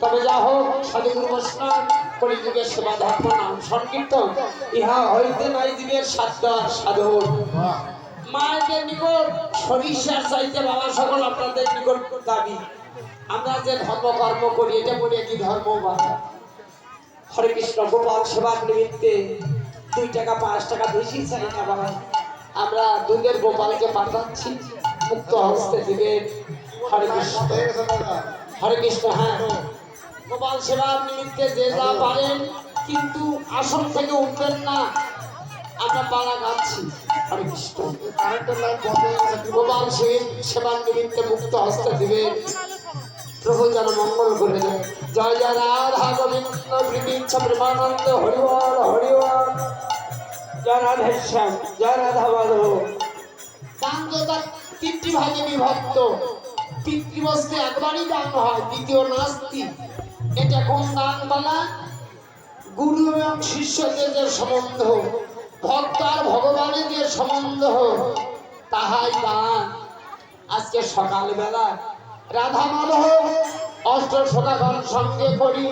তবে যা হোক, সাধুগুরু বৈষ্ণব কলিযুগের সেবা ধর্ম নাম সংকীর্তন। ইহা হইতে নাই জীবের সাধ্য সাধন মায়েদের নিকট সরিষার চাইতে বাবা সকল আপনাদের নিকট দাবি। আমরা যে ধর্ম কর্ম করি, এটা বলি কি ধর্ম বাবা হরে কৃষ্ণ, গোপাল সেবার নিমিত্তে দুই টাকা, পাঁচ টাকা বেশি চাই না বাবা। আমরা দুধের গোপালকে পাঠাচ্ছি। মুক্ত হস্তে দিবেন হরে কৃষ্ণ। হরে কৃষ্ণ হ্যাঁ। গোপাল সেবার নিমিত্তে যে যা পারেন, কিন্তু আসন থেকে উঠবেন না। আমরা পাড়া গাচ্ছি হরে কৃষ্ণ। গোপাল সেবার নিমিত্তে মুক্ত হস্তে দিবে প্রভু যেন মঙ্গল করে জয় জয়, রাধা গোবিন্দ বৃন্দ প্রেমানন্দ, হরিবল হরিবল। জয় রাধা শ্যাম জয়, রাধা মাধব। তিনটি ভাগে বিভক্ত। পিতৃবস্তু একবারই দান হয়, দ্বিতীয় নাস্তি। এটা কোন দান বলা? গুরু এবং শিষ্যদের যে সম্বন্ধ, ভক্ত আর ভগবানের যে সম্বন্ধ, তাহাই দান আজকে সকালবেলা রাধা মাধব অষ্ট সকাগণ সঙ্গে করি,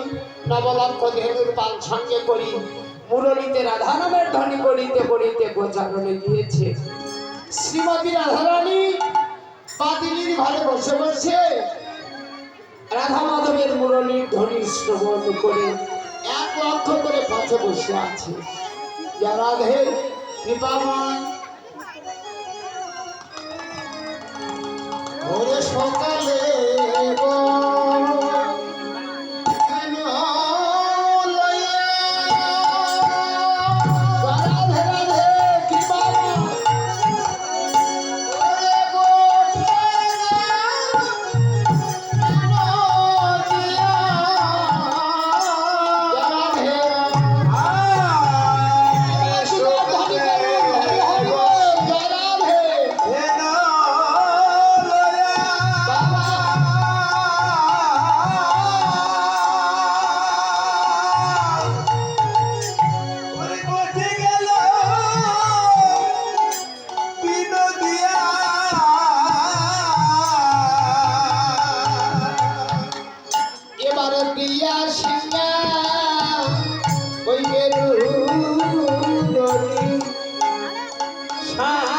নবলক্ষ ধেনুর পাল সঙ্গে করি, মুরলিতে রাধা নামের ধ্বনি করিতে করিতে গোচারণে গিয়েছে। শ্রীমতী রাধারানী পাতিলির ঘরে বসে বসে রাধা মাধবের মুরলীর ধ্বনি শ্রবণ করে এক লক্ষ করে পথে বসে আছে। যা রাধে কৃপাময় সকালে 啊。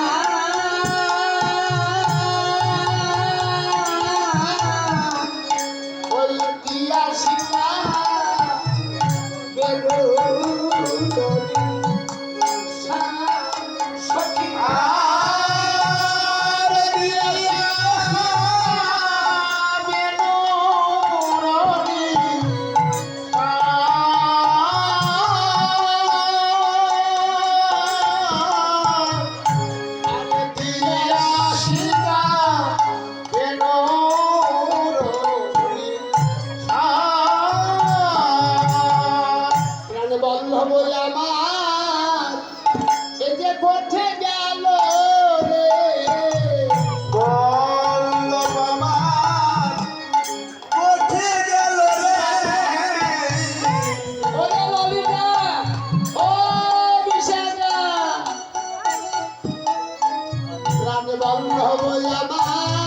হব আমার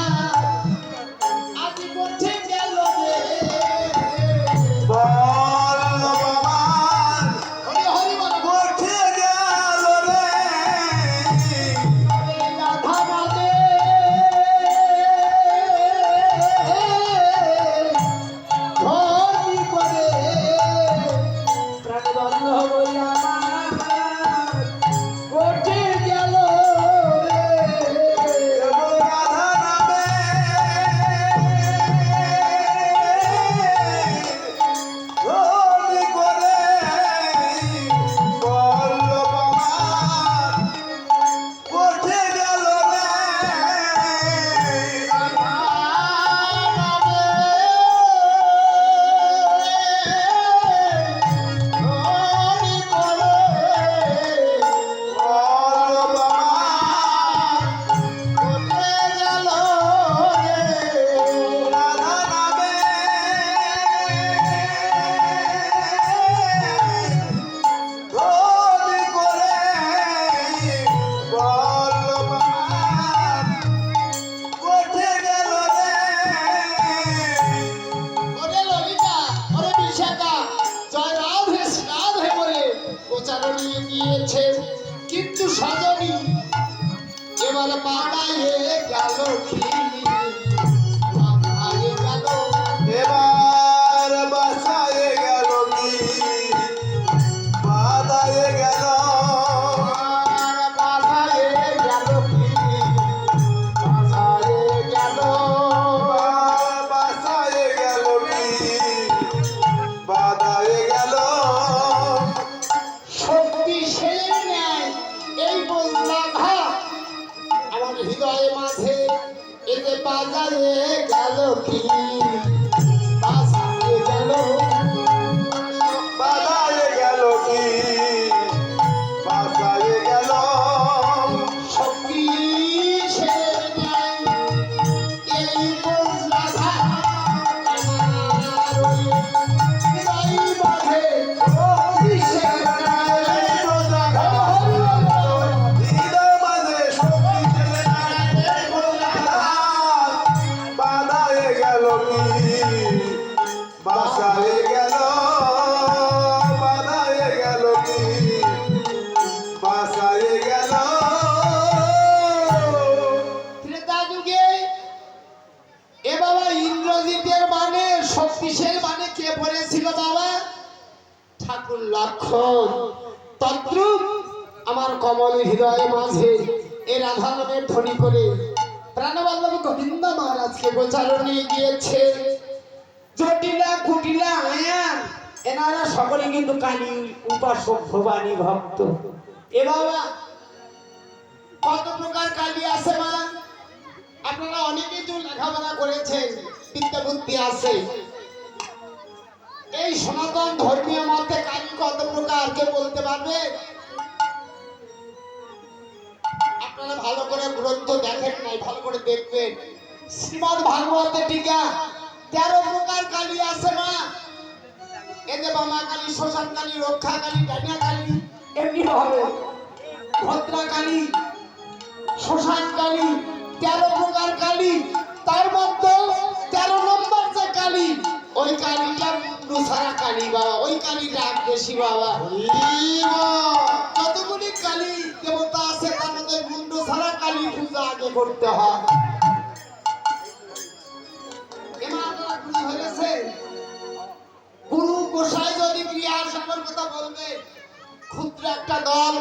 গিয়েছে কিন্তু সজনী এবার পাড়ায় গেল কি? লক্ষণ। তদ্রুপ আমার কমল হৃদয় মাঝে এ রাধা নামের ধ্বনি করে। প্রাণবল্লভ গোবিন্দ মহারাজকে গোচারণ নিয়ে গিয়েছে। জটিলা কুটিলা আয়ান এনারা সকলে কিন্তু কালী উপাসক ভবানী ভক্ত। এ বাবা, কত প্রকার কালী আছে মা? আপনারা অনেকেই তো লেখাপড়া করেছেন বিদ্যা বুদ্ধি আছে। এই সনাতন ধর্মীয় মতে কালী কত প্রকার, কে বলতে পারবে? আপনারা ভালো করে গ্রন্থ দেখেন নাই, ভালো করে দেখবেন। শ্রীমদ ভাগবতে টিকা তেরো প্রকার কালী আছে মা এতে বামা কালী শ্মশান কালী, রক্ষা কালী ডানিয়া কালী, এমনি হবে। ভদ্রা কালী শ্মশান কালী, তেরো প্রকার কালী, তার মধ্যে তেরো নম্বর যে কালী, ওই কালীটা মুন্ডু ছাড়া কালী বাবা ওই কালীটা বেশি বাবা। কতগুলি কালী দেবতা আছে তার মধ্যে মুন্ডু ছাড়া কালী পূজা আগে করতে হয়। গুরু গোসাই যদি ক্রিয়ার বলবে ক্ষুদ্র একটা দল